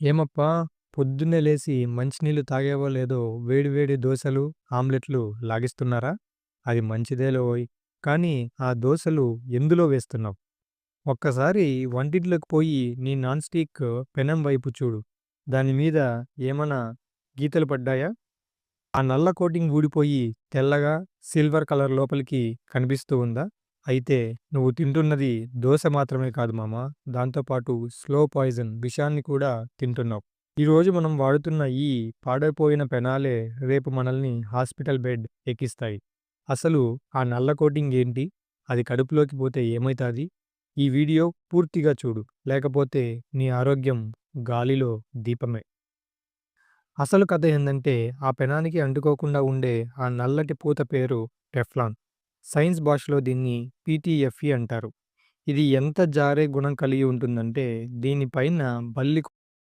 ఏమప్పా! పొద్దున్నే లేసి మంచినీళ్ళు తాగేవో లేదో వేడివేడి దోశలు ఆమ్లెట్లు లాగిస్తున్నారా? అది మంచిదేలోయ్! కానీ ఆ దోశలు ఎందులో వేస్తున్నావు? ఒక్కసారి వంటింట్లోకి పోయి నీ నాన్ స్టిక్ పెనం వైపు చూడు. దాని మీద ఏమన్నా గీతలు పడ్డాయా? ఆ నల్ల కోటింగ్ ఊడిపోయి తెల్లగా సిల్వర్ కలర్ లోపలికి కనిపిస్తూ ఉందా? అయితే నువ్వు తింటున్నది దోశ మాత్రమే కాదు మామా! దాంతో పాటు స్లో పాయిజన్ విషాన్ని కూడా తింటున్నావు. ఈరోజు మనం వాడుతున్న ఈ పాడైపోయిన పెనాలే రేపు మనల్ని హాస్పిటల్ బెడ్ ఎక్కిస్తాయి. అసలు ఆ నల్ల కోటింగ్ ఏంటి? అది కడుపులోకి పోతే ఏమైతాది? ఈ వీడియో పూర్తిగా చూడు. లేకపోతే నీ ఆరోగ్యం గాలిలో దీపమే. అసలు కథ ఏందంటే ఆ పెనానికి అంటుకోకుండా ఉండే ఆ నల్లటి పూత పేరు టెఫ్లాన్. సైన్స్ భాషలో దీన్ని పీటీఎఫ్ఈ అంటారు. ఇది ఎంత జారే గుణం కలిగి ఉంటుందంటే దీని పైన బల్లి